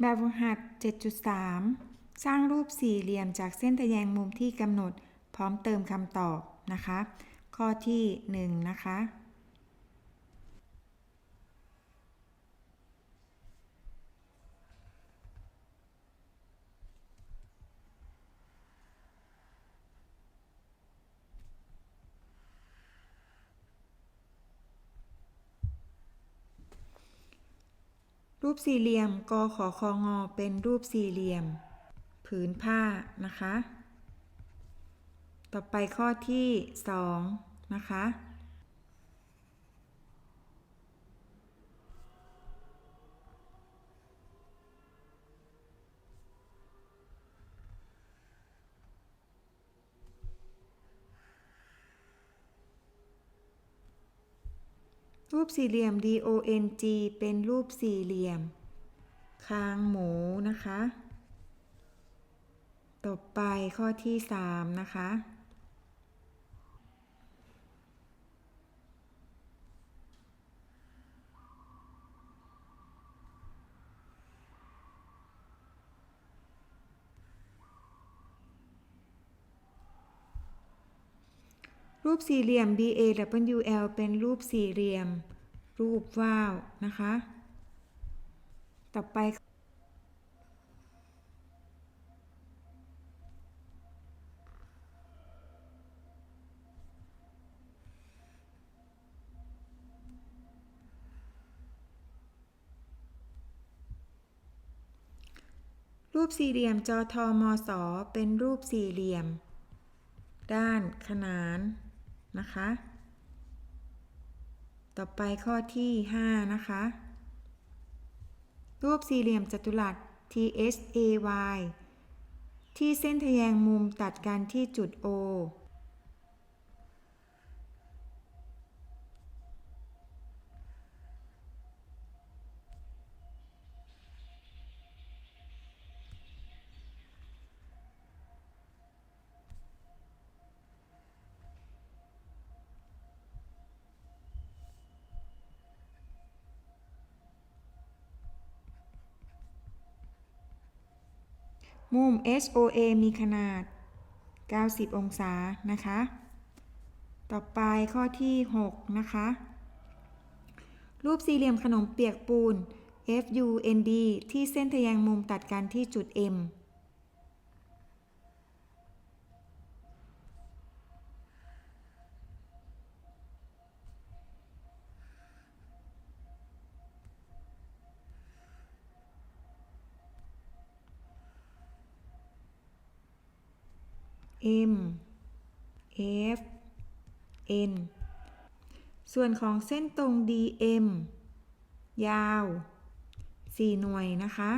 แบบฝึกหัด 7.3 สร้างรูปสี่เหลี่ยมจากเส้นทะแยงมุมที่กำหนด พร้อมเติมคำตอบนะคะ ข้อที่ 1 นะคะ รูปสี่เหลี่ยมกขอคองอเป็นรูปสี่เหลี่ยม ผืนผ้านะคะ ต่อไปข้อที่ 2 นะคะ รูปสี่เหลี่ยม DONG เป็นรูปสี่เหลี่ยม คางหมูนะคะ ต่อไปข้อที่ 3 นะคะ รูปสี่เหลี่ยม BAWL เป็นรูปสี่เหลี่ยม รูปว่าวนะคะ ต่อไป รูปสี่เหลี่ยมจอทอมอสอเป็นรูปสี่เหลี่ยม ด้านขนาน นะคะ ต่อไปข้อที่ 5 นะคะ รูปสี่เหลี่ยมจัตุรัส THAY ที่เส้นทแยงมุมตัดกันที่จุด O มุม soa มีขนาด 90 องศานะคะ ต่อไปข้อที่ 6 นะคะ รูปสี่เหลี่ยมขนมเปียกปูน FUND ที่เส้นทะแยงมุมตัดกันที่จุด M M F N ส่วนของเส้นตรง DM ยาว 4 หน่วยนะคะ